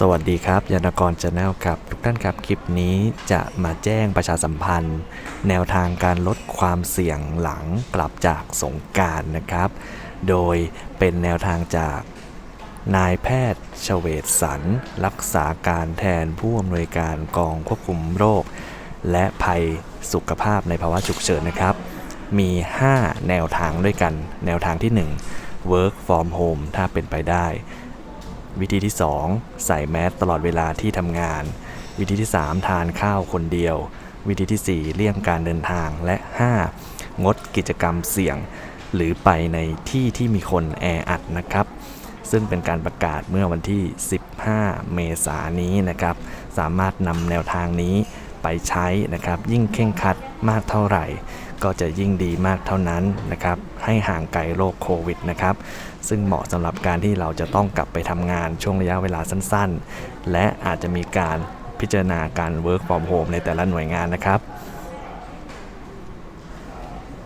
สวัสดีครับยานกรชาแนลครับ ทุกท่านครับ คลิปนี้จะมาแจ้งประชาสัมพันธ์ แนวทางการลดความเสี่ยงหลังกลับจากสงการนะครับ โดยเป็นแนวทางจากนายแพทย์เฉวตสัน รักษาการแทนผู้อำนวยการกองควบคุมโรค และภัยสุขภาพในภาวะฉุกเฉินนะครับ มี 5 แนวทางด้วยกัน แนวทางที่ 1 work from home ถ้าเป็นไปได้ วิธีที่ 2 ใส่แมสตลอดเวลาที่ทำงาน วิธีที่ 3 ทานข้าวคนเดียว วิธีที่ 4 เลี่ยงการเดินทางและ 5 งดกิจกรรมเสี่ยง หรือไปในที่ที่มีคนแออัดนะครับ ซึ่งเป็นการประกาศเมื่อวันที่ 15 เมษายนนี้นะครับ สามารถนำแนวทางนี้ไปใช้นะครับ ยิ่งเข่งครัดมากเท่าไหร่ ก็จะยิ่งดีมากเท่านั้นนะครับ ให้ห่างไกลโรคโควิดนะครับ ซึ่งเหมาะสำหรับการที่เราจะต้องกลับไปทำงานช่วงระยะเวลาสั้นๆ และอาจจะมีการพิจารณาการ work from home ในแต่ละหน่วยงานนะครับ